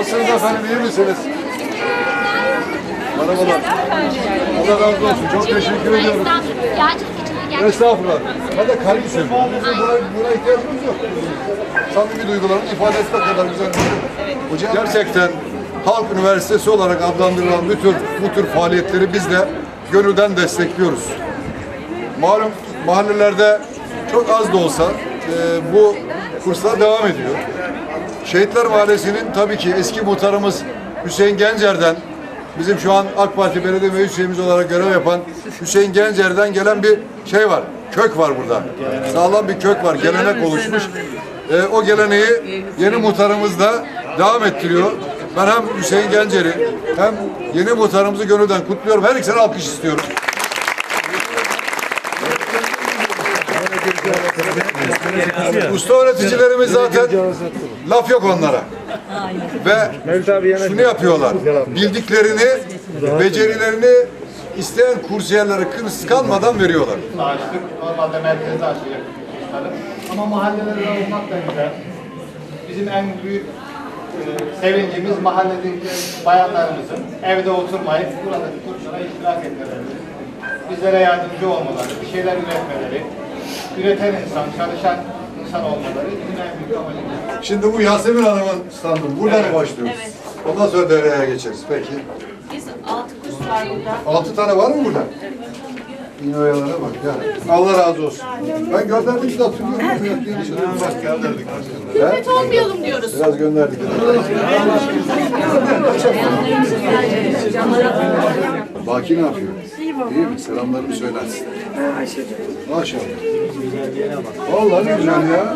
Nasılsınız efendim, iyi misiniz? Merhabalar. Allah razı olsun, çok teşekkür ediyorum. Estağfurullah. Ben de. Bizim buna, buna ihtiyacımız yok. Samimi duygularını ifade etmek kadar güzel şey. yok. Gerçekten Halk Üniversitesi olarak adlandırılan bu tür, bu tür faaliyetleri biz de gönülden destekliyoruz. Malum mahallelerde çok az da olsa e, bu kurslar devam ediyor. Şehitler Mahallesi'nin tabii ki eski muhtarımız Hüseyin Gencer'den bizim şu an AK Parti Belediye Meclis Üyemiz olarak görev yapan Hüseyin Gencer'den gelen bir şey var. Kök var burada. Sağlam bir kök var. Gelenek oluşmuş. E, o geleneği yeni muhtarımız da devam ettiriyor. Ben hem Hüseyin Gencer'i hem yeni muhtarımızı gönülden kutluyorum. Her ikisine alkış istiyorum. Usta öğreticilerimiz zaten laf yok onlara. Ve şunu yapıyorlar. Bildiklerini, becerilerini isteyen kursiyerlere kıskanmadan veriyorlar. açtık. Normalde açacak kursları. Ama mahallelerde olmak da güzel. Bizim en büyük e, sevincimiz mahalledeki bayanlarımızın evde oturmayıp buradaki kurslara iştirak etmeleri. Bizlere yardımcı olmaları, bir şeyler üretmeleri, üreten insan, çalışan insan olmaları bizim en büyük amacımız. Şimdi bu Yasemin Hanım'ın standı. Burada mı başlıyoruz? Ondan sonra devreye geçeriz. Peki. Biz altı kuş var burada. Altı tane var mı burada? Yine oyalara bak ya. Allah razı olsun. Ben gönderdim işte hatırlıyorum. Bak gönderdik. Hürmet olmayalım diyoruz. Biraz gönderdik. Baki ne yapıyor? İyi baba. İyi mi? Selamlarımı söylersin. Maşallah. Vallahi ne güzel ya.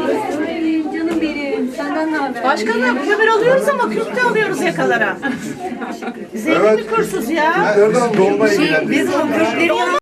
Canım benim. Senden ne haber? Başkanım kömür alıyoruz ama de alıyoruz yakalara. Evet. Kursuz ya. Nereden dolma ilgilendik? Biz o kürkleri